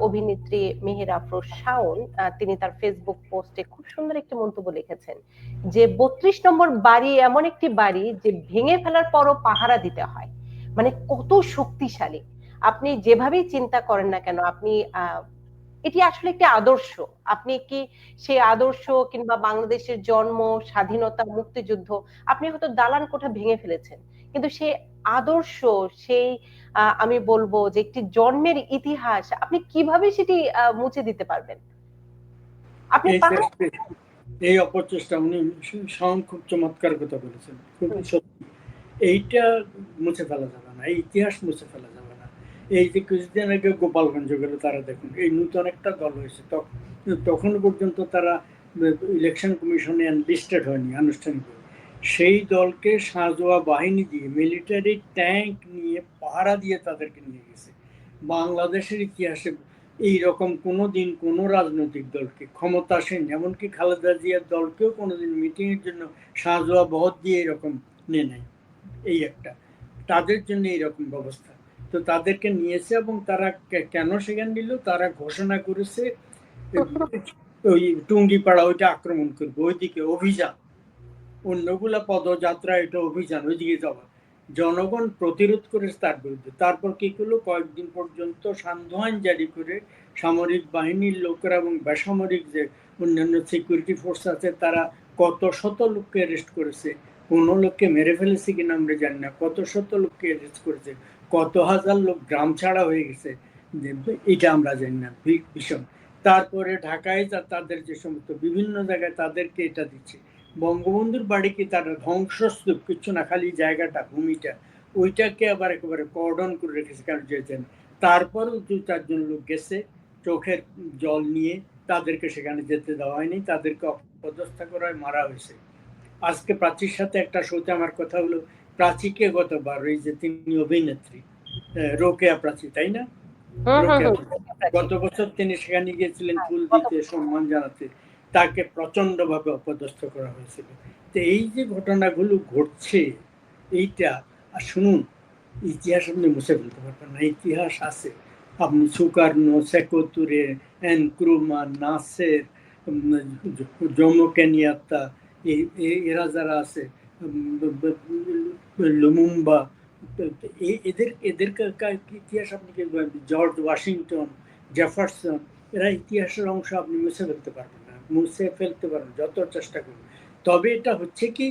অভিনেত্রী মেহের আফরোজ শাওন তিনি তার ফেসবুক পোস্টে খুব সুন্দর একটি মন্তব্য লিখেছেন যে, বত্রিশ নম্বর বাড়ি এমন একটি বাড়ি যে ভেঙে ফেলার পরও পাহারা দিতে হয়। মানে কত শক্তিশালী। আপনি যেভাবেই চিন্তা করেন না কেন, আপনি এটি আসলে একটি আদর্শ। আপনি কি সেই আদর্শ কিংবা বাংলাদেশের জন্ম স্বাধীনতা মুক্তিযুদ্ধ আপনি হয়তো দালান কোঠা ভেঙে ফেলেছেন। কিন্তু সেই আদর্শ সেই আমি বলব যে একটি জন্মের ইতিহাস আপনি কীভাবে সেটি আহ, মুছে দিতে পারবেন? আপনি এই অপচেষ্টা উনি শাওন খুব চমৎকার কথা বলেছেন। খুবই সত্যি এইটা মুছে ফেলা যাবে না এই ইতিহাস মুছে ফেলা এই যে কিছুদিন আগে গোপালগঞ্জ গেল, তারা দেখুন, এই নূতন একটা দল হয়েছে। তখ- তখন পর্যন্ত তারা ইলেকশন কমিশনে লিস্টেড হয়নি আনুষ্ঠানিকভাবে সেই দলকে সাঁজোয়া বাহিনী দিয়ে মিলিটারি ট্যাঙ্ক নিয়ে পাহারা দিয়ে তাদেরকে নিয়ে গেছে। বাংলাদেশের ইতিহাসে এই রকম কোনো দিন কোনো রাজনৈতিক দলকে, ক্ষমতাসীন, এমনকি খালেদা জিয়ার দলকেও কোনো দিন মিটিংয়ের জন্য সাঁজোয়া বহত দিয়ে এরকম নিয়ে নেয় এই একটা। তাদের জন্য এইরকম ব্যবস্থা। তো তাদেরকে নিয়েছে এবং তারা কেন সেখানে নিল? তারা ঘোষণা করেছে, ওই টুঙ্গিপাড়া ওইটা আক্রমণ করবে, ওইদিকে অভিযান। অন্যগুলা পদযাত্রা এটা অভিযান, ওইদিকে যাওয়া। জনগণ প্রতিরোধ করেছে তার বিরুদ্ধে। তারপর কি করল? কয়েকদিন পর্যন্ত সান্ধ্য জারি করে সামরিক বাহিনীর লোকেরা এবং বেসামরিক যে অন্যান্য সিকিউরিটি ফোর্স আছে, তারা কত শত লোককে অ্যারেস্ট করেছে? কোন লোককে মেরে ফেলেছে কিনা আমরা জানি না। কত শত লোককে অ্যারেস্ট করেছে? কত হাজার লোক গ্রাম ছাড়া হয়ে গেছে এটা আমরা জানি না ভীষণ। তারপরে ঢাকায় তাদের যে সমস্ত বিভিন্ন জায়গায় তাদেরকে এটা দিচ্ছে। বঙ্গবন্ধুর বাড়িকে তারা ধ্বংসস্তূপ, কিছু না, খালি জায়গাটা, ভূমিটা, ওইটাকে আবার একেবারে কর্ডন করে রেখেছে, কারণ যেতেন তারপরও দু চারজন লোক গেছে, চোখের জল নিয়ে, তাদেরকে সেখানে যেতে দেওয়া হয়নি, তাদেরকে অপদস্থা করায় মারা হয়েছে। আজকে প্রাচীর সাথে একটা শোতে আমার কথা হলো প্রাচীকে গতবার ওই যে তিনি অভিনেত্রী রোকেয়া প্রাচী তাই না? গত বছর তিনি সেখানে গিয়েছিলেন হ্যাঁ, ফুল দিতে সম্মান জানাতে। তাকে প্রচণ্ড ভাবে অপদস্থ করা হয়েছিল। তো এই যে ঘটনাগুলো ঘটছে এইটা আর শুনুন ইতিহাস আপনি মুছে ফেলতে পারবেন না। ইতিহাস আছে। আপনি Sukarno Sekou Toure Nkrumah Nasser um, Jomo Kenyatta এই- এই- এরা যারা আছে লুমুম্বা এদের এদের ইতিহাস আপনি? জর্জ ওয়াশিংটন জেফারসন এরা ইতিহাসের অংশ আপনি মুছে ফেলতে পারবেন না মুছে ফেলতে পারবেন যত চেষ্টা করুন তবে এটা হচ্ছে কি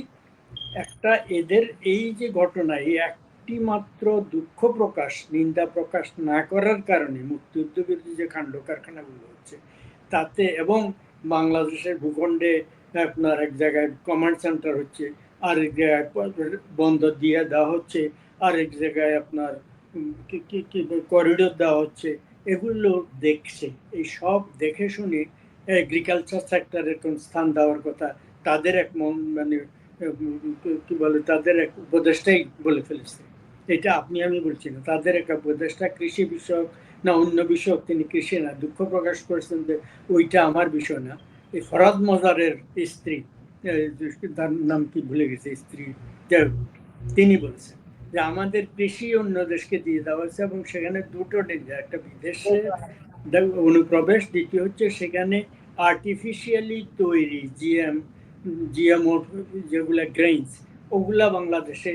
একটা এদের এই যে ঘটনা এই একটি মাত্র দুঃখ প্রকাশ নিন্দা প্রকাশ না করার কারণে মুক্তিযুদ্ধ বিরোধী যে কাণ্ড কারখানাগুলো হচ্ছে তাতে এবং বাংলাদেশের ভূখণ্ডে আপনার এক জায়গায় কমান্ড সেন্টার হচ্ছে আর এক জায়গায় বন্ধ দিয়ে দেওয়া হচ্ছে আরেক জায়গায় আপনার করিডোর দেওয়া হচ্ছে, এগুলো দেখছে। এই সব দেখে শুনে এগ্রিকালচার সেক্টরের কোন স্থান দেওয়ার কথা, তাদের এক মন কি- বলে, তাদের এক উপদেষ্টাই বলে ফেলেছে। এটা আপনি, আমি বলছি না, তাদের এক উপদেষ্টা কৃষি বিষয়ক না অন্য বিষয়ক তিনি কৃষি না, দুঃখ প্রকাশ করেছেন যে ওইটা আমার বিষয় না। এই ফরাদ মজারের স্ত্রী তার নাম কি ভুলে গেছে, স্ত্রী তিনি বলছেন যে আমাদের কৃষি অন্য দেশকে দিয়ে দেওয়া হয়েছে এবং সেখানে দুটো ডেঞ্জার একটা বিদেশে অনুপ্রবেশ, দ্বিতীয় হচ্ছে সেখানে আর্টিফিশিয়ালি তৈরি জিএম জিএমও যেগুলা গ্রেইনস ওগুলা বাংলাদেশে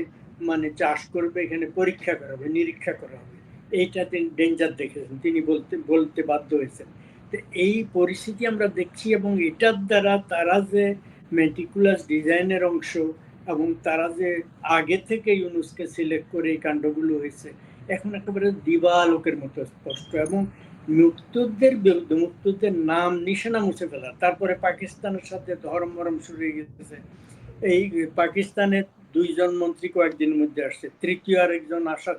মানে চাষ করবে, এখানে পরীক্ষা করা হবে, নিরীক্ষা করা হবে। এইটা তিনি ডেঞ্জার দেখেছেন, তিনি বলতে বলতে বাধ্য হয়েছেন। তো এই পরিস্থিতি আমরা দেখছি এবং এটার দ্বারা তারা যে মেটিকুলাস ডিজাইনের অংশ এবং তারা যে আগে থেকে ইউনুসকে সিলেক্ট করে এই কাণ্ডগুলো হয়েছে, এখন একেবারে দিবালোকের মতো স্পষ্ট এবং মুক্তদের বিরুদ্ধে মুক্তিযুদ্ধের নাম নিশানা মুছে ফেলা, তারপরে পাকিস্তানের সাথে ধর্ম মরম শুরু হয়ে গেছে। এই পাকিস্তানের দুইজন মন্ত্রী কয়েকদিনের মধ্যে আসছে, তৃতীয় আর একজন আসার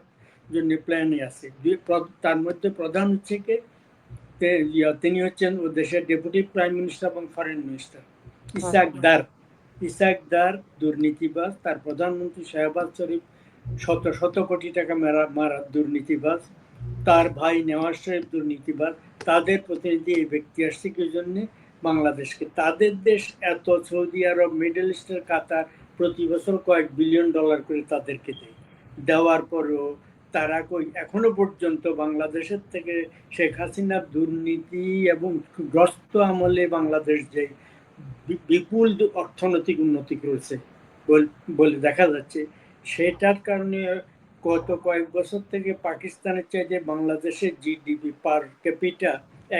জন্য প্ল্যানে আছে। দুই- তার মধ্যে প্রধান হচ্ছে কে? তিনি হচ্ছেন ও দেশের ডেপুটি প্রাইম মিনিস্টার এবং ফরেন মিনিস্টার ইসাক দার ইসাক দার দুর্নীতিবাজ তার প্রধানমন্ত্রী শাহবাজ শরীফ শত শত কোটি টাকা মারা মারা দুর্নীতিবাজ তার ভাই নেওয়াজ শরীফ দুর্নীতিবাজ তাদের প্রতিনিধি এই ব্যক্তি আসছে কি জন্য? বাংলাদেশকে। তাদের দেশ এত সৌদি আরব মিডল ইস্টের কাতার প্রতি বছর কয়েক বিলিয়ন ডলার করে তাদেরকে দেয়। দেওয়ার পরেও তারা কই এখনও পর্যন্ত বাংলাদেশের থেকে শেখ হাসিনার দুর্নীতি এবং গ্রস্ত আমলে বাংলাদেশ যে বিপুল অর্থনৈতিক উন্নতি করেছে বলে দেখা যাচ্ছে। সেটার কারণে গত কয়েক বছর থেকে পাকিস্তানের চাইতে বাংলাদেশের জিডিপি পার ক্যাপিটা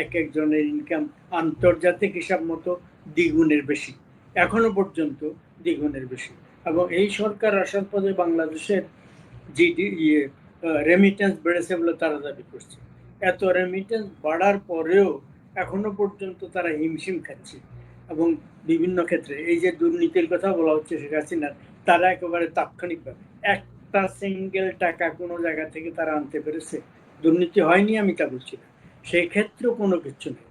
এক একজনের ইনকাম আন্তর্জাতিক হিসাব মতো দ্বিগুণের বেশি। এখনও পর্যন্ত দ্বিগুণের বেশি। এবং এই সরকার আসার পরে বাংলাদেশের জিডি ইয়ে রেমিটেন্স বেড়েছে বলে তারা দাবি করছে। এত রেমিটেন্স বাড়ার পরেও এখনও পর্যন্ত তারা হিমশিম খাচ্ছে। এবং বিভিন্ন ক্ষেত্রে এই যে দুর্নীতির কথা বলা হচ্ছে শেখ হাসিনার তারা একেবারে তাৎক্ষণিকভাবে একটা সিঙ্গেল টাকা কোনো জায়গা থেকে তারা আনতে পেরেছে। দুর্নীতি হয়নি আমি তা বলছি না। সেই ক্ষেত্রেও কোনো কিছু নেই।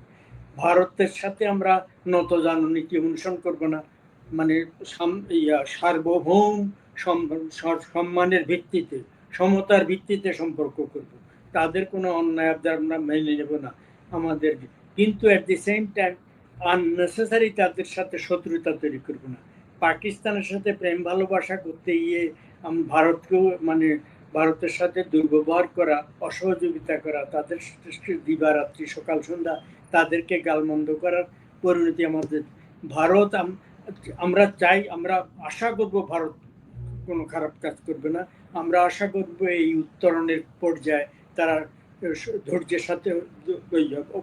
ভারতের সাথে আমরা নত নীতি অনুসরণ করব না। মানে সার্বভৌম সম্মানের ভিত্তিতে, সমতার ভিত্তিতে সম্পর্ক করব। তাদের কোনো অন্যায় আবদার আমরা মেনে নেব না। আমাদের কিন্তু at the same time unnecessary তাদের সাথে শত্রুতা তৈরি করব না। পাকিস্তানের সাথে প্রেম ভালোবাসা করতে গিয়ে ভারতকেও মানে ভারতের সাথে দুর্ব্যবহার করা, অসহযোগিতা করা, তাদের দিবারাত্রি, সকাল সন্ধ্যা তাদেরকে গালমন্দ করার পরিণতি আমাদের। ভারত আম- আমরা চাই, আমরা আশা করব ভারত কোনো খারাপ কাজ করবে না। আমরা আশা করব এই উত্তরণের পর্যায়ে তারা ধৈর্যের সাথে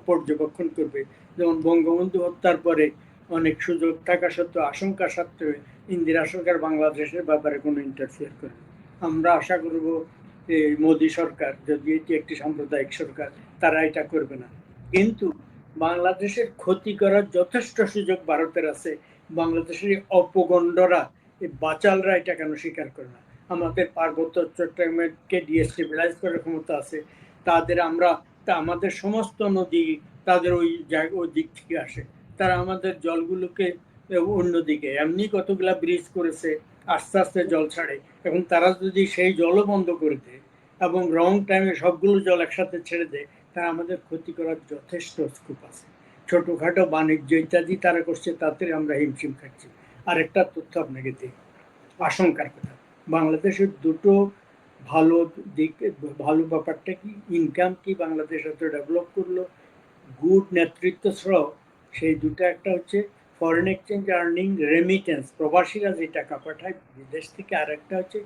পর্যবেক্ষণ করবে। বঙ্গবন্ধু হত্যার পরে অনেক সুযোগ থাকা সত্ত্বেও, আশঙ্কা সত্ত্বেও ইন্দিরা সরকার বাংলাদেশের ব্যাপারে কোনো ইন্টারফিয়ার করে আমরা আশা করব এই মোদী সরকার, যদি এটি একটি সাম্প্রদায়িক সরকার, তারা এটা করবে না। কিন্তু বাংলাদেশের ক্ষতি করার যথেষ্ট সুযোগ ভারতের আছে। বাংলাদেশের অপগণ্ডরা, এই বাচালরা এটা কেন স্বীকার করে না? আমাদের পার্বত্য চট্টগ্রামকে ডিএস্টেবিলাইজ করার ক্ষমতা আছে। তাদের আমরা, তা আমাদের সমস্ত নদী তাদের ওই জায়গা, ওই দিক থেকে আসে। তারা আমাদের জলগুলোকে অন্যদিকে, এমনি কতগুলা ব্রিজ করেছে, আস্তে আস্তে জল ছাড়ে। এখন তারা যদি সেই জলও বন্ধ করে দেয় এবং রং টাইমে সবগুলো জল একসাথে ছেড়ে দেয়, তারা আমাদের ক্ষতি করার যথেষ্ট স্কোপ আছে। ছোটোখাটো বাণিজ্য ইত্যাদি তারা করছে তাতে আমরা হিমশিম খাচ্ছি। আরেকটা তথ্য আপনাকে দিই। আশঙ্কার কথা, বাংলাদেশের দুটো ভালো দিক, ভালো ব্যাপারটা কি ইনকাম কি বাংলাদেশ এত ডেভেলপ করল? গুড নেতৃত্ব সহ সেই দুটো একটা হচ্ছে ফরেন এক্সচেঞ্জ আর্নিং রেমিটেন্স প্রবাসীরা যে টাকা পাঠায় বিদেশ থেকে আর একটা হচ্ছে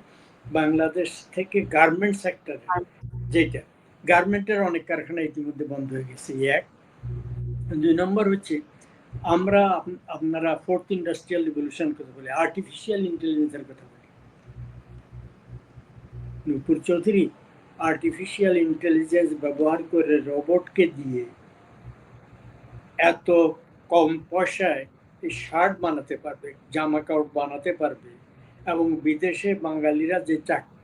বাংলাদেশ থেকে গার্মেন্ট সেক্টর যেটা গার্মেন্টের অনেক কারখানা ইতিমধ্যে বন্ধ হয়ে গেছে এক। দুই নম্বর হচ্ছে আমরা আপনারা ফোর্থ ইন্ডাস্ট্রিয়াল রিভলিউশন কথা বলি আর্টিফিশিয়াল ইন্টেলিজেন্সের কথা বলি। নূপুর চৌধুরী আর্টিফিশিয়াল ইন্টেলিজেন্স ব্যবহার করে রোবটকে দিয়ে এত কম পয়সায় এই শার্ট বানাতে পারবে জামা কাপড় বানাতে পারবে এবং বিদেশে বাঙালিরা যে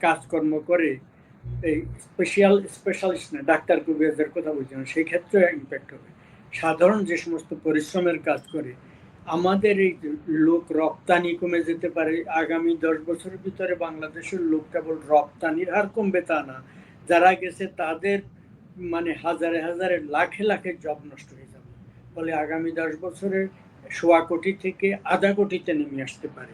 কাজকর্ম করে, এই স্পেশাল স্পেশালিস্ট না, ডাক্তার কবিরাজের কথা বলছি না সেই ক্ষেত্রে ইম্প্যাক্ট হবে। সাধারণ যে সমস্ত পরিশ্রমের কাজ করে, আমাদের এই লোক রপ্তানি কমে যেতে পারে, আগামী দশ বছরের ভিতরে বাংলাদেশের লোক কেবল রপ্তানির হার কমবে তা না, যারা গেছে তাদের মানে হাজারে হাজারে লাখে লাখে জব নষ্ট হয়ে ফলে আগামী দশ বছরে সোয়া কোটি থেকে আধা কোটিতে নেমে আসতে পারে।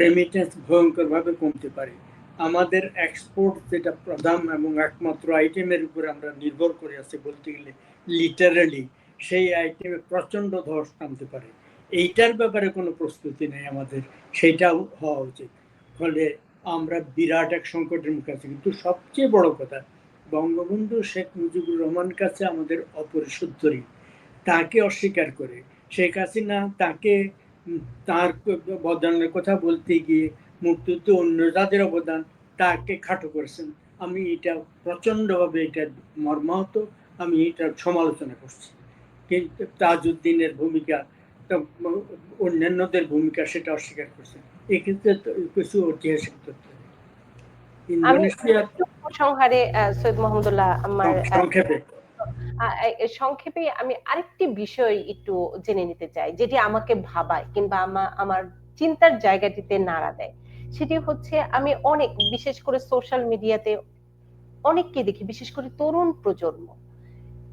রেমিটেন্স ভয়ঙ্করভাবে কমতে পারে। আমাদের এক্সপোর্ট যেটা প্রধান এবং একমাত্র আইটেমের উপরে আমরা নির্ভর করে আছি বলতে গেলে লিটারালি সেই আইটেমে প্রচণ্ড ধস নামতে পারে। এইটার ব্যাপারে কোনো প্রস্তুতি নেই আমাদের সেইটাও হওয়া উচিত। ফলে আমরা বিরাট এক সংকটের মুখে আছি। কিন্তু সবচেয়ে বড় কথা, বঙ্গবন্ধু শেখ মুজিবুর রহমান কাছে আমাদের অপরিশুদ্ধ ঋণ। তাকে অস্বীকার করে। শেখ হাসিনা তাকে তার অবদানের কথা বলতে গিয়ে মুক্তিযুদ্ধ অন্য যাদের অবদান তাকে খাটো করেছেন। আমি এটা প্রচণ্ডভাবে এটা মর্মাহত আমি এটা সমালোচনা করছি। কিন্তু তাজউদ্দিনের ভূমিকা অন্যান্যদের ভূমিকা সেটা অস্বীকার করছেন। এক্ষেত্রে কিছু ঐতিহাসিক তথ্য ইন্দোনেশিয়ার সংহারে সৈয়দ মোহাম্মদুল্লাহ আমার সংক্ষেপে। সংক্ষেপে আমি আরেকটি বিষয় একটু জেনে নিতে চাই, যেটি আমাকে ভাবায় কিংবা আমা- আমার চিন্তার জায়গাটিতে নাড়া দেয়। সেটি হচ্ছে আমি অনেক, বিশেষ করে সোশ্যাল মিডিয়াতে অনেককে দেখি, বিশেষ করে তরুণ প্রজন্ম।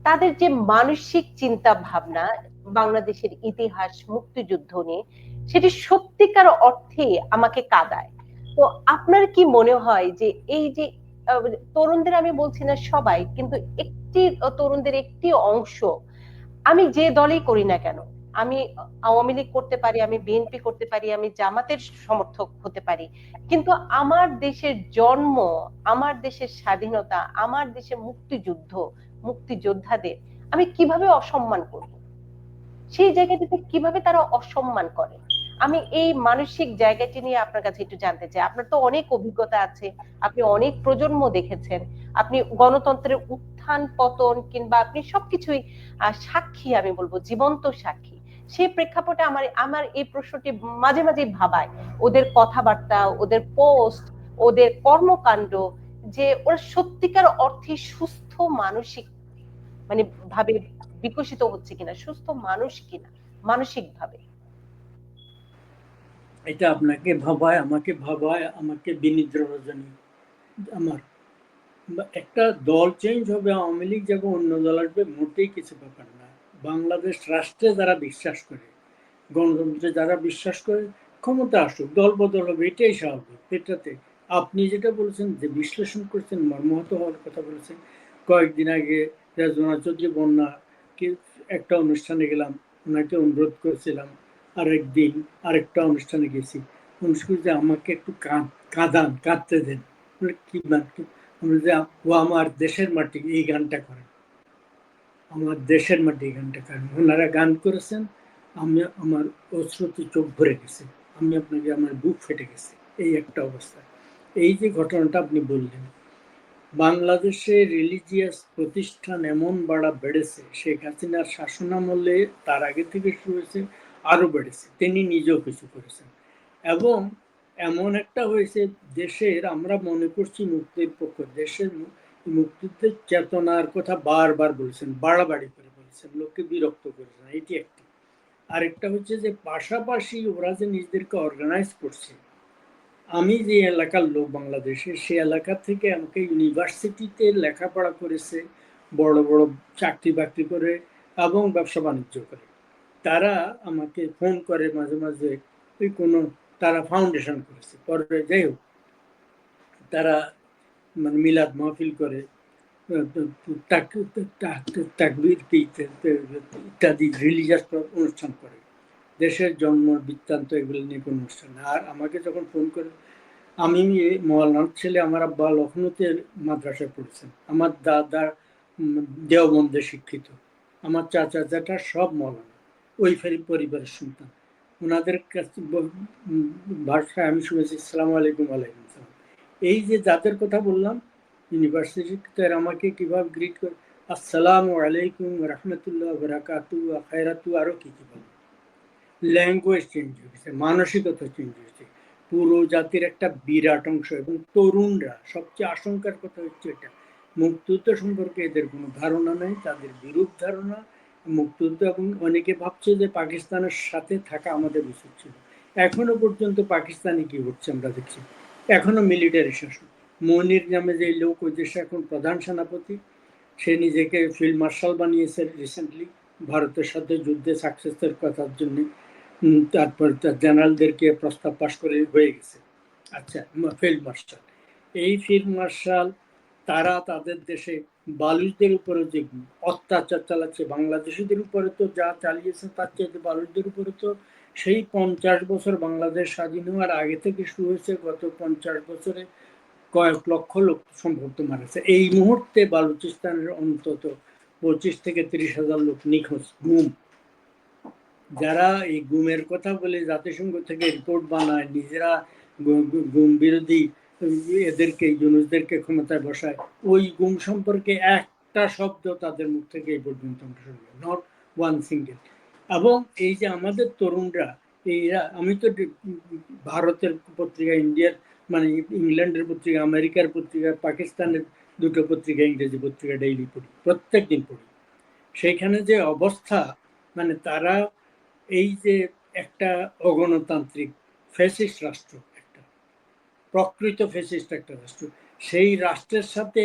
তাদের যে মানসিক চিন্তা ভাবনা, বাংলাদেশের ইতিহাস, মুক্তিযুদ্ধ নিয়ে, সেটি সত্যিকার অর্থে আমাকে কাঁদায়। তো আপনার কি মনে হয় যে এই যে তরুণদের আমি বলছি না সবাই, কিন্তু একটি তরুণদের একটি অংশ, আমি যে দলেই করি না কেন, আমি আওয়ামী লীগ করতে পারি, আমি বিএনপি করতে পারি, আমি জামাতের সমর্থক হতে পারি, কিন্তু আমার দেশের জন্ম, আমার দেশের স্বাধীনতা, আমার দেশের মুক্তিযুদ্ধ, মুক্তিযোদ্ধাদের আমি কীভাবে অসম্মান করব? সেই জায়গাটিতে কীভাবে তারা অসম্মান করে? আমি এই মানসিক জায়গাটি নিয়ে আপনার কাছে একটু জানতে চাই। আপনার তো অনেক অভিজ্ঞতা আছে, আপনি অনেক প্রজন্ম দেখেছেন, আপনি গণতন্ত্রের উত্থান পতন কিংবা আপনি সবকিছুই সাক্ষী আমি বলব, জীবন্ত সাক্ষী। সেই প্রেক্ষাপটে আমার আমার এই প্রশ্নটি মাঝে মাঝে ভাবায়। ওদের কথাবার্তা, ওদের পোস্ট, ওদের কর্মকাণ্ড, যে ওরা সত্যিকার অর্থে সুস্থ মানসিক মানে ভাবে বিকশিত হচ্ছে কিনা, সুস্থ মানুষ কিনা মানসিক ভাবে এটা আপনাকে ভাবায়, আমাকে ভাবায়, আমাকে বিনিদ্র রজনী আমার একটা দল চেঞ্জ হবে, আওয়ামী লীগ যাবে, অন্য দল আসবে, মোটেই কিছু ব্যাপার না। বাংলাদেশ রাষ্ট্রে যারা বিশ্বাস করে, গণতন্ত্রে যারা বিশ্বাস করে, ক্ষমতা আসুক, দল বদল হবে, এটাই স্বাভাবিক। এটাতে আপনি যেটা বলেছেন, যে বিশ্লেষণ করছেন, মর্মাহত হওয়ার কথা বলেছেন, কয়েকদিন আগে রাজনা চৌধুরী বন্যা, কি একটা অনুষ্ঠানে গেলাম, ওনাকে অনুরোধ করেছিলাম আরেকদিন আরেকটা অনুষ্ঠানে গেছি। অনুষ্ঠানে যে আমাকে একটু কাঁদ- কাঁদান, কাঁদতে দেন। কি যে ও আমার দেশের মাটি, এই গানটা করেন আমার দেশের মাটি এই গানটা করেন ওনারা গান করেছেন, আমি আমার অশ্রুতি চোখ ভরে গেছে। আমি আপনাকে আমার বুক ফেটে গেছে। এই একটা অবস্থা। এই যে ঘটনাটা আপনি বললেন, বাংলাদেশে রিলিজিয়াস প্রতিষ্ঠান এমন বাড়া বেড়েছে, শেখ হাসিনার শাসনামলে তার আগে থেকে শুরু হয়েছে আরও বেড়েছে। তিনি নিজেও কিছু করেছেন। এবং এমন একটা হয়েছে, দেশের, আমরা মনে করছি মুক্তির পক্ষ, দেশের মু- মুক্তিযুদ্ধের চেতনার কথা বারবার বলেছেন, বাড়াবাড়ি করে বলেছেন, লোককে বিরক্ত করেছেন, এটি একটি। আরেকটা হচ্ছে যে, পাশাপাশি ওরা যে নিজেদেরকে অর্গানাইজ করছে, আমি যে এলাকার লোক বাংলাদেশে সে এলাকা থেকে আমাকে ইউনিভার্সিটিতে লেখাপড়া করেছে, বড় বড় চাকরি বাকরি করে এবং ব্যবসা বাণিজ্য করে। তারা আমাকে ফোন করে মাঝে মাঝে, ওই কোনো তারা ফাউন্ডেশন করেছে পরে যাই হোক। তারা মানে মিলাদ মাহফিল করে, তাক- তাক- ইত্যাদি রিলিজিয়াস অনুষ্ঠান করে। দেশের জন্ম, বৃত্তান্ত এগুলো নিয়ে কোনো অনুষ্ঠান আর আমাকে যখন ফোন করে, আমি মৌলানার ছেলে, আমার আব্বা লখনৌতে মাদ্রাসায় পড়েছেন। আমার দাদা দেওবন্দে শিক্ষিত। আমার চাচা চাচা সব মৌলানা ওই পরিবারের সন্তান। ওনাদের কাছে ভাষায় আমি শুনেছি, সালাম আলাইকুম আলাইকুম সালাম। এই যে যাদের কথা বললাম, ইউনিভার্সিটিতে আমাকে কীভাবে গ্রিট করে, আসসালামু আলাইকুম রহমতুল্লাহ বরাকাতু খায়রাতু আরও কি কি বলে। ল্যাঙ্গুয়েজ চেঞ্জ হয়েছে, মানসিকতা চেঞ্জ হয়েছে। পুরো জাতির একটা বিরাট অংশ এবং তরুণরা, সবচেয়ে আশঙ্কার কথা হচ্ছে এটা। মুক্তিযুদ্ধ সম্পর্কে এদের কোনো ধারণা নেই, তাদের বিরূপ ধারণা মুক্তিযুদ্ধ এবং অনেকে ভাবছে যে পাকিস্তানের সাথে থাকা আমাদের উচিত ছিল। এখনও পর্যন্ত পাকিস্তানে কি হচ্ছে আমরা দেখছি। এখনও মিলিটারি শাসন। মনির নামে যে লোক ওই দেশে এখন প্রধান সেনাপতি, সে নিজেকে ফিল্ড মার্শাল বানিয়েছে রিসেন্টলি ভারতের সাথে যুদ্ধে সাকসেসের কথার জন্য। তারপর তার জেনারেলদেরকে প্রস্তাব পাশ করে হয়ে গেছে। আচ্ছা ফিল্ড মার্শাল এই ফিল্ড মার্শাল তারা তাদের দেশে বালুচদের উপরে যে অত্যাচার চালাচ্ছে, বাংলাদেশিদের উপরে তো যা চালিয়েছে তার চেয়ে বালুচদের উপরে তো সেই পঞ্চাশ বছর বাংলাদেশ স্বাধীন হওয়ার আগে থেকে শুরু হয়েছে, গত পঞ্চাশ বছরে কয়েক লক্ষ লোক সম্ভবত মারেছে। এই মুহূর্তে বালুচিস্তানের অন্তত পঁচিশ থেকে তিরিশ হাজার লোক নিখোঁজ, গুম। যারা এই গুমের কথা বলে জাতিসংঘ থেকে রিপোর্ট বানায়, নিজেরা গুম বিরোধী এদেরকে ইউনুসদেরকে ক্ষমতায় বসায়। ওই গুম সম্পর্কে একটা শব্দ তাদের মুখ থেকে এই পর্যন্ত আমরা শুনলাম নট ওয়ান সিঙ্গেল এবং এই যে আমাদের তরুণরা এইরা আমি তো ভারতের পত্রিকা, ইন্ডিয়ার মানে ইংল্যান্ডের পত্রিকা, আমেরিকার পত্রিকা, পাকিস্তানের দুটো পত্রিকা, ইংরেজি পত্রিকা ডেইলি পড়ি প্রত্যেক দিন পড়ি। সেইখানে যে অবস্থা মানে তারা এই যে একটা অগণতান্ত্রিক ফ্যাসিস্ট রাষ্ট্র প্রকৃত ফ্যাসিস্ট একটা রাষ্ট্র। সেই রাষ্ট্রের সাথে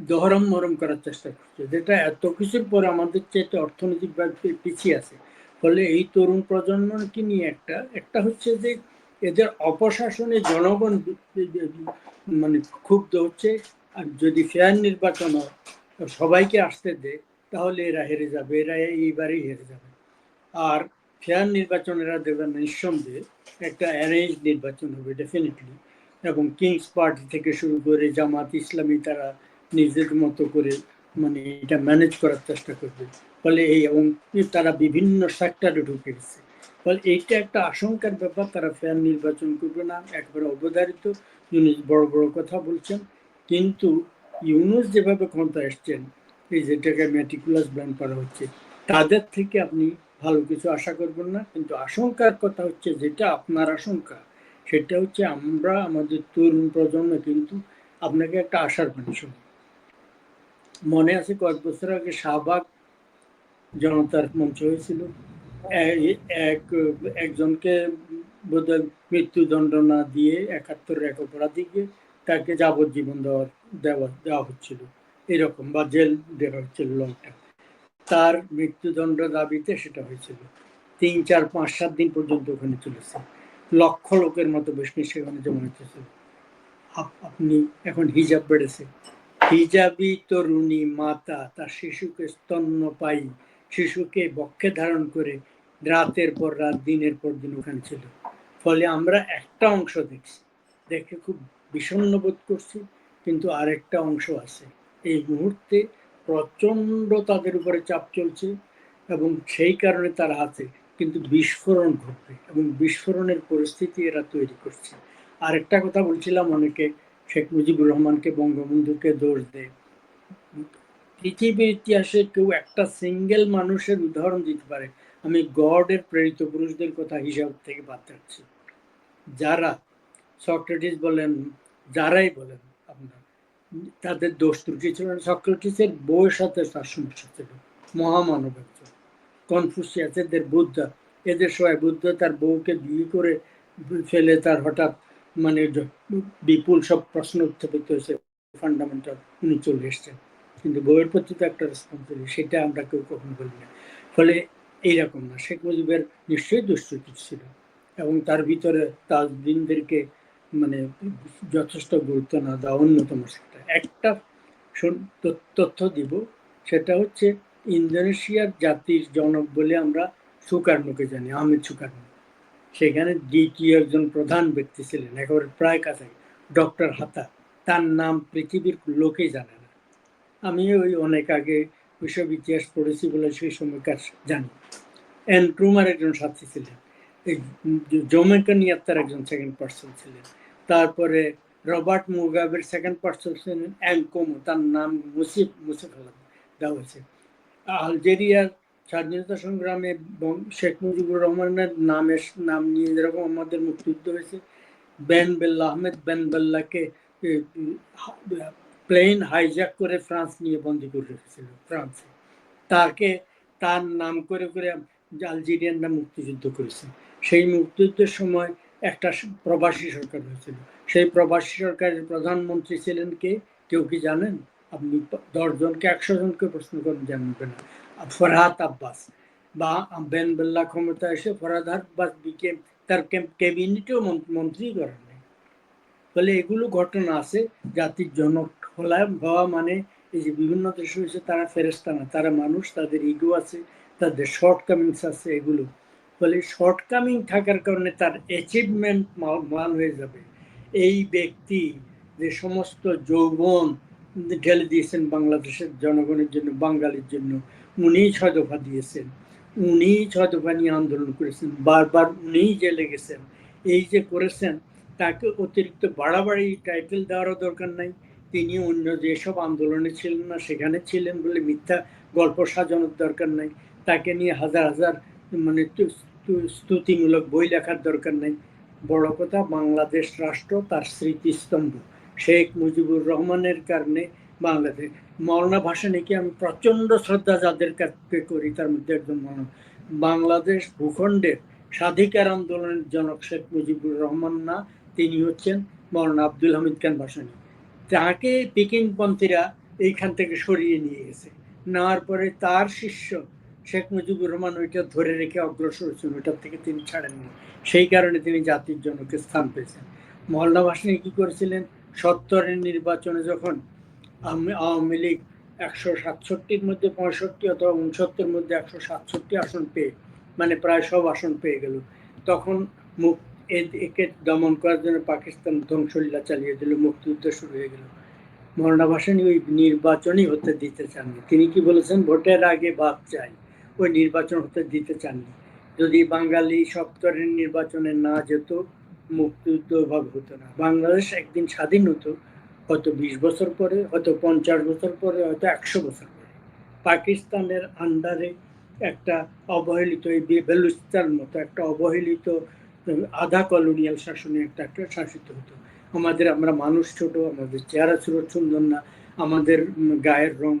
দহরম মরম করার চেষ্টা করছে, যেটা এত কিছুর পর আমাদের চেয়ে অর্থনৈতিকভাবে পিছিয়ে আছে। ফলে এই তরুণ প্রজন্মকে নিয়ে একটা একটা হচ্ছে যে এদের অপশাসনে জনগণ মানে ক্ষুব্ধ হচ্ছে, আর যদি ফেয়ার নির্বাচন সবাইকে আসতে দেয় তাহলে এরা হেরে যাবে, এরা এইবারেই হেরে যাবে। আর ফেয়ার নির্বাচন এরা দেবে নিঃসন্দেহে একটা অ্যারেঞ্জ নির্বাচন হবে ডেফিনেটলি এবং কিংস পার্টি থেকে শুরু করে জামাত ইসলামী তারা নিজেদের মতো করে মানে এটা ম্যানেজ করার চেষ্টা করবে। ফলে এই এবং তারা বিভিন্ন সেক্টরে ঢুকে গেছে। ফলে এইটা একটা আশঙ্কার ব্যাপার, তারা ফেয়ার নির্বাচন করবে না, একবারে অবধারিত। ইউনুস বড় বড় কথা বলছেন। কিন্তু ইউনুস যেভাবে ক্ষমতা এসছেন, এই যেটাকে ম্যাটিকুলাস ব্যান করা হচ্ছে, তাদের থেকে আপনি ভালো কিছু আশা করবেন না। কিন্তু আশঙ্কার কথা হচ্ছে যেটা আপনার আশঙ্কা সেটা হচ্ছে আমরা, আমাদের তরুণ প্রজন্ম কিন্তু আপনাকে একটা আশার বাণী শুনি মনে আছে কয়েক বছর আগে শাহবাগ জনতার মঞ্চ হয়েছিল। এক, একজনকে বোধহয় মৃত্যুদণ্ড না দিয়ে একাত্তরের এক অপরাধীকে তাকে যাবজ্জীবন দেওয়ার, দেওয়া দেওয়া হচ্ছিল। এরকম বা জেল দেওয়া হচ্ছিল লং টাইম তার মৃত্যুদণ্ড দাবিতে সেটা হয়েছিল। তিন, চার, পাঁচ, সাত দিন পর্যন্ত ওখানে চলেছে। লক্ষ লোকের মতো বেশ সেখানে জমা আপ- আপনি এখন হিজাব বেড়েছে। হিজাবি তরুণী মাতা তার শিশুকে স্তন্যপায়ী শিশুকে বক্ষে ধারণ করে রাতের পর রাত, দিনের পর দিন ওখানে ছিল। ফলে আমরা একটা অংশ দেখছি। দেখে খুব বিষণ্ণ বোধ করছি, কিন্তু আরেকটা অংশ আছে। এই মুহূর্তে প্রচণ্ড তাদের উপরে চাপ চলছে এবং সেই কারণে তারা আছে কিন্তু বিস্ফোরণ ঘটবে এবং বিস্ফোরণের পরিস্থিতি এরা তৈরি করছে। আরেকটা কথা বলছিলাম অনেকে, শেখ মুজিবুর রহমানকে বঙ্গবন্ধুকে দোষ দেয় পৃথিবীর ইতিহাসে কেউ একটা সিঙ্গেল মানুষের উদাহরণ দিতে পারে। আমি গডের প্রেরিত পুরুষদের কথা হিসাব থেকে বাদ রাখছি। যারা সক্রেটিস বলেন, যারাই বলেন আপনার, তাদের দোষ ত্রুটি ছিল না। সক্রেটিসের বউয়ের সাথে তার সমস্যা ছিল। মহামানব একজন কনফুসিয়াস এদের বুদ্ধ। এদের সবাই বুদ্ধ, তার বউকে বিয়ে করে ফেলে তার হঠাৎ মানে বিপুল সব প্রশ্ন উত্থাপিত হয়েছে। ফান্ডামেন্টাল উনি চলে এসছেন। কিন্তু বইয়ের প্রতি তো একটা রেসপন্সিবিলিটি সেটা আমরা কেউ কখনো বলি না। ফলে এইরকম না। শেখ মুজিবের নিশ্চয়ই দুষ্কৃতি ছিল। এবং তার ভিতরে তাজদিনদেরকে মানে যথেষ্ট গুরুত্ব না দেওয়া অন্যতম সেটা। একটা তথ্য দিব, সেটা হচ্ছে ইন্দোনেশিয়ার জাতির জনক বলে আমরা সুকার্ণকে জানি, আহমেদ সুকার্ণ সেখানে দ্বিতীয় একজন প্রধান ব্যক্তি ছিলেন, একেবারে প্রায় কাছে ডক্টর হাতা তার নাম পৃথিবীর লোকেই জানে না। আমি ওই অনেক আগে ওইসব ইতিহাস পড়েছি বলে সেই সময়কার জানি। এন ক্রুমার একজন সাথী ছিলেন, এই জমেকান ইয়াত্তার একজন সেকেন্ড পার্সন ছিলেন। তারপরে রবার্ট মুগাবের সেকেন্ড পার্সন ছিলেন অ্যাঙ্কোমো তার নাম মুসিফ মুছে ফেলা দেওয়া হয়েছে। আলজেরিয়ার স্বাধীনতা সংগ্রামে শেখ মুজিবুর রহমানের নামের নাম নিয়ে যেরকম আমাদের মুক্তিযুদ্ধ হয়েছে, বেন বেল্লা, আহমেদ বেন বেল্লাকে প্লেন হাইজ্যাক করে ফ্রান্স নিয়ে বন্দি করে রেখেছিল, ফ্রান্সে। তাকে, তার নাম করে করে আলজেরিয়ানরা মুক্তিযুদ্ধ করেছে। সেই মুক্তিযুদ্ধের সময় একটা প্রবাসী সরকার হয়েছিল। সেই প্রবাসী সরকারের প্রধানমন্ত্রী ছিলেন কে? কেউ কি জানেন? আপনি দশজনকে একশো জনকে প্রশ্ন করেন জানবেন না ফরহাদ আব্বাস বা বেন বেল্লা ক্ষমতা এসে ফরহাদ আব্বাস বিকে তার ক্যাবিনেটেও মন্ত্রী করেন ফলে এগুলো ঘটনা আছে, জাতির জনক হলা হওয়া মানে এই যে বিভিন্ন দেশ হয়েছে, তারা ফেরেস্তা না, তারা মানুষ, তাদের ইগো আছে, তাদের শর্টকামিংস আছে এগুলো। ফলে শর্টকামিং থাকার কারণে তার অ্যাচিভমেন্ট মান হয়ে যাবে। এই ব্যক্তি যে সমস্ত যৌবন ঢেলে দিয়েছেন বাংলাদেশের জনগণের জন্য বাঙালির জন্য, উনি ছয় দফা দিয়েছেন। উনি ছয় দফা নিয়ে আন্দোলন করেছেন। বারবার উনিই জেলে গেছেন। এই যে করেছেন, তাকে অতিরিক্ত বাড়াবাড়ি টাইটেল দেওয়ারও দরকার নাই। তিনি অন্য যেসব আন্দোলনে ছিলেন না, সেখানে ছিলেন বলে মিথ্যা গল্প সাজানোর দরকার নাই। তাকে নিয়ে হাজার হাজার মানে স্তুতিমূলক বই লেখার দরকার নাই। বড় কথা, বাংলাদেশ রাষ্ট্র তার স্মৃতিস্তম্ভ। শেখ মুজিবুর রহমানের কারণে বাংলাদেশ, মৌলানা ভাসানীকে আমি প্রচণ্ড শ্রদ্ধা যাদের কাছে করি, তার মধ্যে একজন বাংলাদেশ ভূখণ্ডের স্বাধিকার আন্দোলনের জনক শেখ মুজিবুর রহমান না, তিনি হচ্ছেন মৌলানা আব্দুল হামিদ খান ভাসানী। তাকে পিকিংপন্থীরা এইখান থেকে সরিয়ে নিয়ে গেছে। নেওয়ার পরে তার শিষ্য শেখ মুজিবুর রহমান ওইটা ধরে রেখে অগ্রসর হচ্ছেন ওইটার থেকে তিনি ছাড়েননি। সেই কারণে তিনি জাতির জনকে স্থান পেয়েছেন। মহল্লা ভাসানী কী করেছিলেন? সত্তরের নির্বাচনে যখন আওয়ামী লীগ একশো সাতষট্টির মধ্যে পঁয়ষট্টি অথবা উনসত্তর মধ্যে একশো সাতষট্টি আসন পেয়ে মানে প্রায় সব আসন পেয়ে গেল, তখন মুখ একে দমন করার জন্য পাকিস্তান ধ্বংসলীলা চালিয়ে দিল, মুক্তিযুদ্ধ শুরু হয়ে গেল। মৌলানা ভাসানী ওই নির্বাচনই হতে দিতে চাননি। তিনি কি বলেছেন? ভোটের আগে বাদ চাই, ওই নির্বাচন হতে দিতে চাননি। যদি বাঙালি সপ্তরের নির্বাচনে না যেত মুক্তিযুদ্ধ ওইভাবে হতো না। বাংলাদেশ একদিন স্বাধীন হতো, হয়তো বিশ বছর পরে, হয়তো পঞ্চাশ বছর পরে, হয়তো একশো বছর পরে। পাকিস্তানের আন্ডারে একটা অবহেলিত এই বে- বেলুচিস্তান মতো একটা অবহেলিত, আধা কলোনিয়াল শাসনে একটা একটা শাসিত হতো। আমাদের, আমরা মানুষ ছোট, আমাদের চেহারা ছিল সুন্দর না, আমাদের গায়ের রং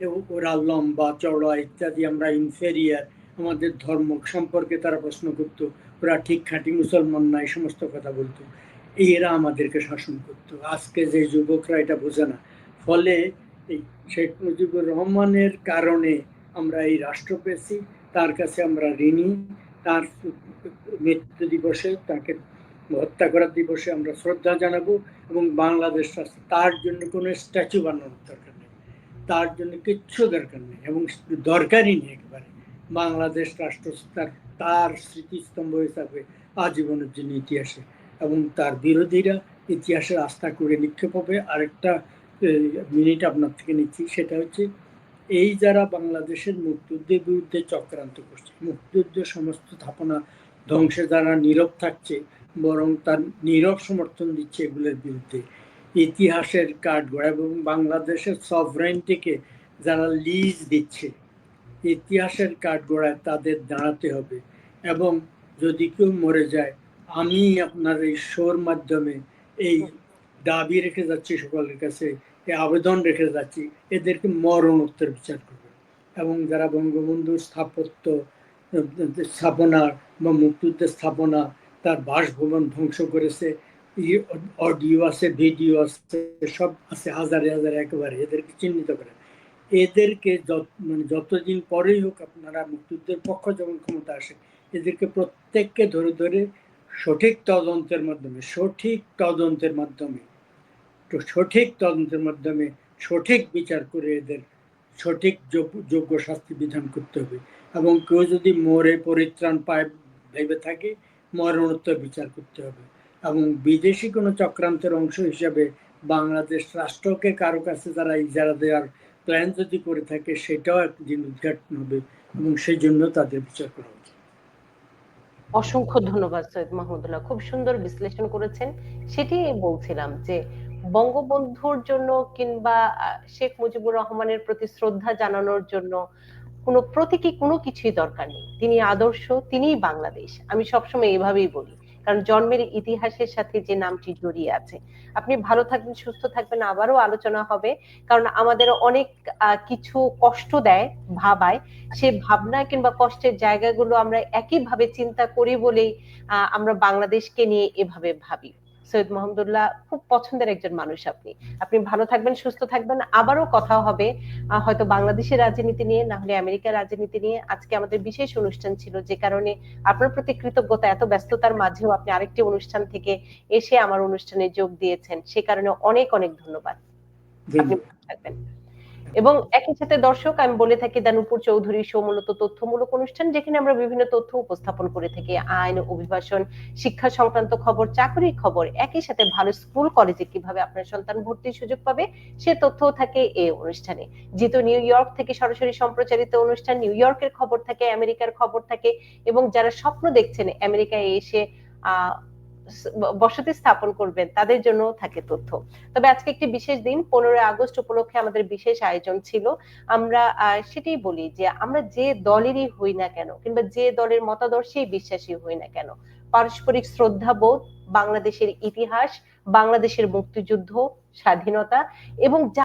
এবং ওরা লম্বা, চওড়া ইত্যাদি, আমরা ইনফেরিয়ার আমাদের ধর্ম সম্পর্কে তারা প্রশ্ন করতো, ওরা ঠিক খাঁটি মুসলমান না, এই সমস্ত কথা বলতো। এরা আমাদেরকে শাসন করতো। আজকে যে যুবকরা এটা বোঝে না। ফলে এই শেখ মুজিবুর রহমানের কারণে আমরা এই রাষ্ট্র পেয়েছি, তার কাছে আমরা ঋণী, তার মৃত্যু দিবসে, তাকে হত্যা করার দিবসে আমরা শ্রদ্ধা জানাব এবং বাংলাদেশ তার জন্য কোনো স্ট্যাচু বানানোর দরকার নেই। তার জন্য কিচ্ছু দরকার নেই এবং দরকারই নেই একেবারে। বাংলাদেশ রাষ্ট্র তার তার স্মৃতিস্তম্ভ হিসাবে আজীবনের জন্য ইতিহাসে এবং তার বিরোধীরা ইতিহাসের আস্থা করে নিক্ষেপ হবে, আরেকটা মিনিট আপনার থেকে নিচ্ছি, সেটা হচ্ছে এই যারা বাংলাদেশের মুক্তিযুদ্ধের বিরুদ্ধে চক্রান্ত করছে মুক্তিযুদ্ধের সমস্ত স্থাপনা ধ্বংসে যারা নীরব থাকছে, বরং তার নীরব সমর্থন দিচ্ছে এগুলোর বিরুদ্ধে। ইতিহাসের কাঠগড়া এবং বাংলাদেশের সভরেন্টিকে যারা লিজ দিচ্ছে ইতিহাসের কাঠগড়ায় তাদের দাঁড়াতে হবে এবং যদি কেউ মরে যায়, আমি আপনার এই শোর মাধ্যমে এই দাবি রেখে যাচ্ছি, সকলের কাছে এই আবেদন রেখে যাচ্ছি, এদেরকে মরণোত্তর বিচার করবে এবং যারা বঙ্গবন্ধু স্থাপত্য, স্থাপনা বা মুক্তিযুদ্ধের স্থাপনা, তার বাসভবন ধ্বংস করেছে অডিও আছে, ভিডিও আছে, সব আছে, হাজারে হাজারে একেবারে এদেরকে চিহ্নিত করে। এদেরকে যত মানে যতদিন পরেই হোক আপনারা মুক্তিযুদ্ধের পক্ষ যখন ক্ষমতা আসে, এদেরকে প্রত্যেককে ধরে ধরে সঠিক তদন্তের মাধ্যমে, সঠিক তদন্তের মাধ্যমে তো সঠিক তদন্তের মাধ্যমে সঠিক বিচার করে এদের সঠিক যোগ- যোগ্য শাস্তি বিধান করতে হবে। এবং কেউ যদি মরে পরিত্রাণ পায় ভেবে থাকে, মরণোত্তর বিচার করতে হবে। এবং বিদেশি কোনো চক্রান্তের অংশ হিসাবে বাংলাদেশ রাষ্ট্রকে কারও কাছে যারা ইজারা দেওয়ার প্ল্যান যদি করে থাকে, সেটাও একদিন উদ্ঘাটন হবে এবং সেই জন্য তাদের বিচার করা উচিত। অসংখ্য ধন্যবাদ সৈয়দ মাহমুদুল্লাহ। খুব সুন্দর বিশ্লেষণ করেছেন। সেটি বলছিলাম যে, বঙ্গবন্ধুর জন্য কিংবা শেখ মুজিবুর রহমানের প্রতি শ্রদ্ধা জানানোর জন্য কোনো প্রতীকী কোনো কিছুই দরকার নেই। তিনি আদর্শ, তিনিই বাংলাদেশ। আমি সবসময় এভাবেই বলি। কারণ জন্মের ইতিহাসের সাথে যে নামটি জড়িয়ে আছে। আপনি ভালো থাকবেন, সুস্থ থাকবেন, আবারও আলোচনা হবে। কারণ আমাদের অনেক কিছু কষ্ট দেয়, ভাবায়। সে ভাবনা কিংবা কষ্টের জায়গাগুলো আমরা একইভাবে চিন্তা করি বলেই আমরা বাংলাদেশকে নিয়ে এভাবে ভাবি। সৈয়দ মোহাম্মদুল্লাহ খুব পছন্দের একজন মানুষ আপনি। আপনি ভালো থাকবেন সুস্থ থাকবেন। আবারও কথা হবে হয়তো বাংলাদেশের রাজনীতি নিয়ে না হলে আমেরিকার রাজনীতি নিয়ে। আজকে আমাদের বিশেষ অনুষ্ঠান ছিল যে কারণে আপনার প্রতি কৃতজ্ঞতা এত ব্যস্ততার মাঝেও আপনি আরেকটি অনুষ্ঠান থেকে এসে আমার অনুষ্ঠানে যোগ দিয়েছেন। সে কারণে অনেক অনেক ধন্যবাদ। থাকবেন। এবং একই সাথে দর্শক, আমি বলে থাকি দানুপুর চৌধুরী শো তথ্যমূলক অনুষ্ঠান, যেখানে আমরা বিভিন্ন তথ্য উপস্থাপন করে থাকি। আইন, অভিবাসন, শিক্ষা সংক্রান্ত খবর, চাকরির খবর, একই সাথে ভালো স্কুল, কলেজে কীভাবে আপনার সন্তান ভর্তির সুযোগ পাবে, সে তথ্যও থাকে এই অনুষ্ঠানে। যেহেতু নিউ ইয়র্ক থেকে সরাসরি সম্প্রচারিত অনুষ্ঠান, নিউ ইয়র্কের খবর থাকে, আমেরিকার খবর থাকে, এবং যারা স্বপ্ন দেখছেন, আমেরিকায় এসে, আহ বসতি স্থাপন করবেন, তাদের জন্য থাকে তথ্য। তবে আজকে একটি বিশেষ দিন, পনেরোই আগস্ট উপলক্ষে আমাদের বিশেষ আয়োজন ছিল। আমরা সেটাই বলি যে আমরা যে দলেরই হই না কেন, কিংবা যে দলের মতাদর্শেই বিশ্বাসী হই না কেন, পারস্পরিক শ্রদ্ধাবোধ, বাংলাদেশের ইতিহাস, বাংলাদেশের মুক্তিযুদ্ধ, স্বাধীনতা এবং